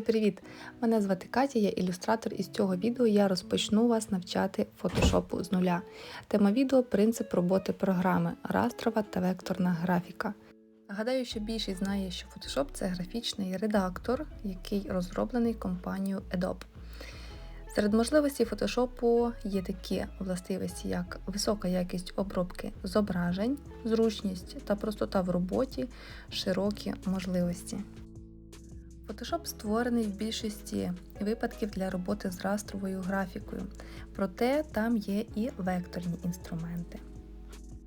привіт! Мене звати Катя, я ілюстратор, і з цього відео я розпочну вас навчати фотошопу з нуля. Тема відео принцип роботи програми растрова та векторна графіка. Гадаю, що більшість знає, що Photoshop – це графічний редактор, який розроблений компанією Adobe. Серед можливостей фотошопу є такі властивості, як висока якість обробки зображень, зручність та простота в роботі, широкі можливості. Photoshop створений в більшості випадків для роботи з растровою графікою, проте там є і векторні інструменти.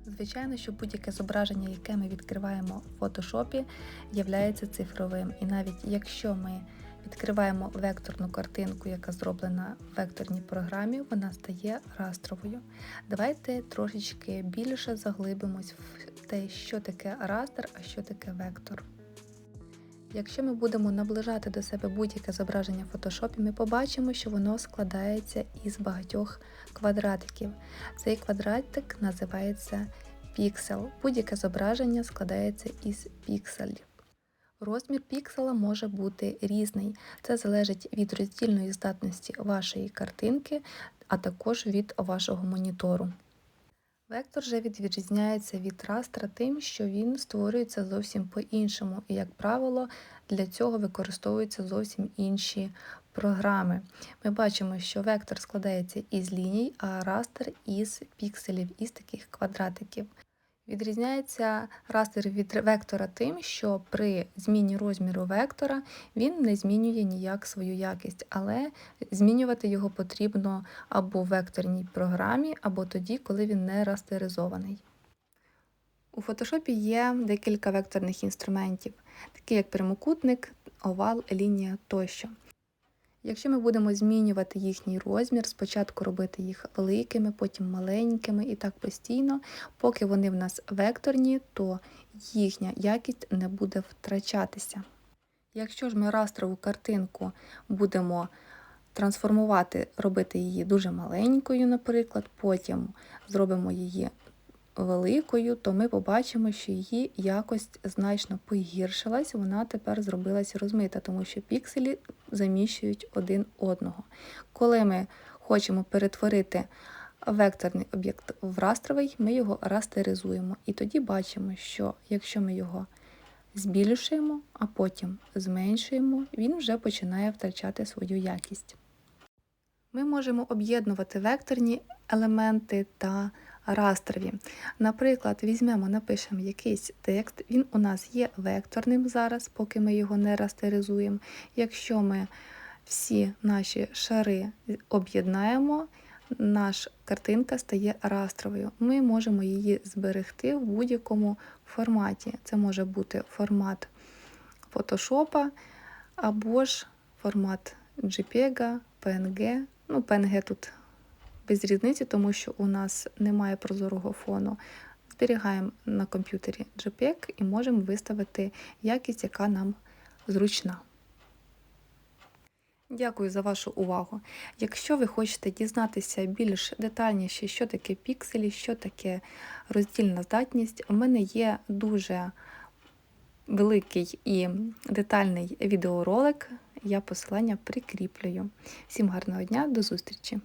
Звичайно, що будь-яке зображення, яке ми відкриваємо в фотошопі, являється цифровим. І навіть якщо ми відкриваємо векторну картинку, яка зроблена в векторній програмі, вона стає растровою. Давайте трошечки більше заглибимось в те, що таке растер, а що таке вектор. Якщо ми будемо наближати до себе будь-яке зображення в фотошопі, ми побачимо, що воно складається із багатьох квадратиків. Цей квадратик називається піксел. Будь-яке зображення складається із пікселів. Розмір піксела може бути різний. Це залежить від роздільної здатності вашої картинки, а також від вашого монітору. Вектор же відрізняється від растра тим, що він створюється зовсім по-іншому, і, як правило, для цього використовуються зовсім інші програми. Ми бачимо, що вектор складається із ліній, а растер із пікселів, із таких квадратиків. Відрізняється растер від вектора тим, що при зміні розміру вектора він не змінює ніяк свою якість, але змінювати його потрібно або в векторній програмі, або тоді, коли він не растеризований. У фотошопі є декілька векторних інструментів, такі як прямокутник, овал, лінія тощо. Якщо ми будемо змінювати їхній розмір, спочатку робити їх великими, потім маленькими і так постійно, поки вони в нас векторні, то їхня якість не буде втрачатися. Якщо ж ми растрову картинку будемо трансформувати, робити її дуже маленькою, наприклад, потім зробимо її великою, то ми побачимо, що її якость значно погіршилась, вона тепер зробилася розмита, тому що пікселі заміщують один одного. Коли ми хочемо перетворити векторний об'єкт в растровий, ми його растеризуємо. І тоді бачимо, що якщо ми його збільшуємо, а потім зменшуємо, він вже починає втрачати свою якість. Ми можемо об'єднувати векторні елементи та растрові. Наприклад, візьмемо, напишемо якийсь текст, він у нас є векторним зараз, поки ми його не растеризуємо. Якщо ми всі наші шари об'єднаємо, наша картинка стає растровою. Ми можемо її зберегти в будь-якому форматі. Це може бути формат фотошопа або ж формат JPEG, PNG. Ну, PNG тут без різниці, тому що у нас немає прозорого фону. Зберігаємо на комп'ютері JPEG і можемо виставити якість, яка нам зручна. Дякую за вашу увагу. Якщо ви хочете дізнатися більш детальніше, що таке пікселі, що таке роздільна здатність, у мене є дуже великий і детальний відеоролик. Я посилання прикріплюю. Всім гарного дня, до зустрічі!